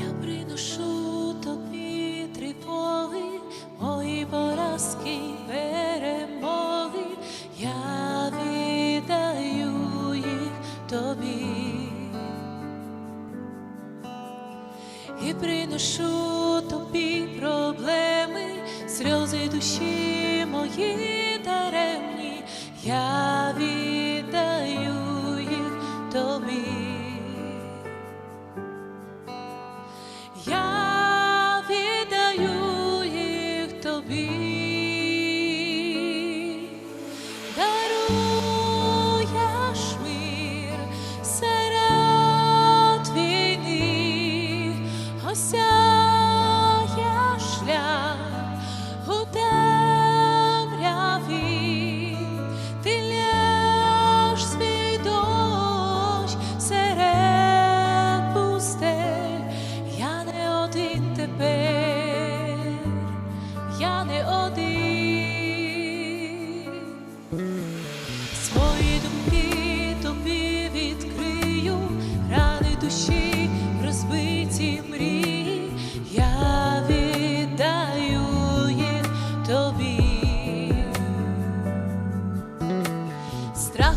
Я приношу тобі тривоги, мої поразки перемоги, я віддаю їх тобі і приношу тобі проблеми, сльози душі мої даремні. Я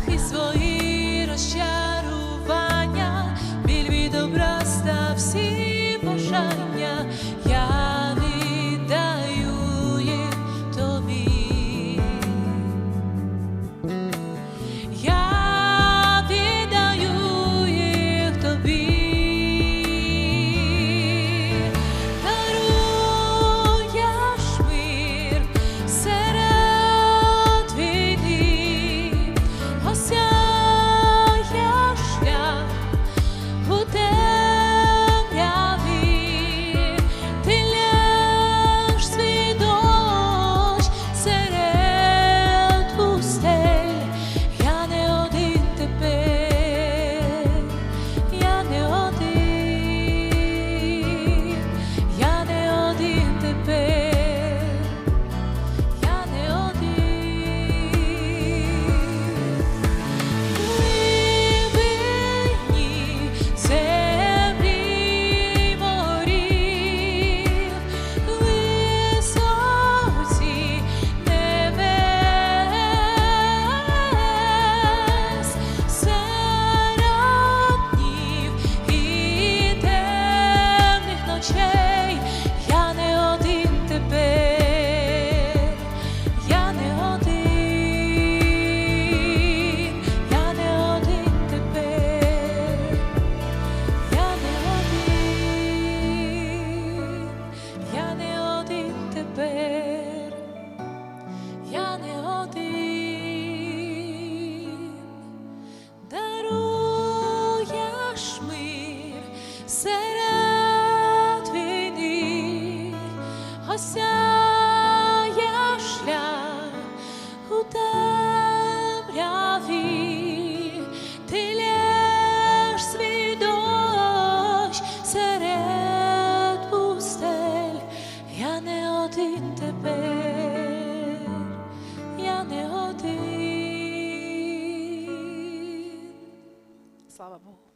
жахи свої розчарування, біль від всі бажання. серед війни осяє шлях у темряві, ти лєш свій дощ серед пустель, я не один тепер, я не один. Слава Богу.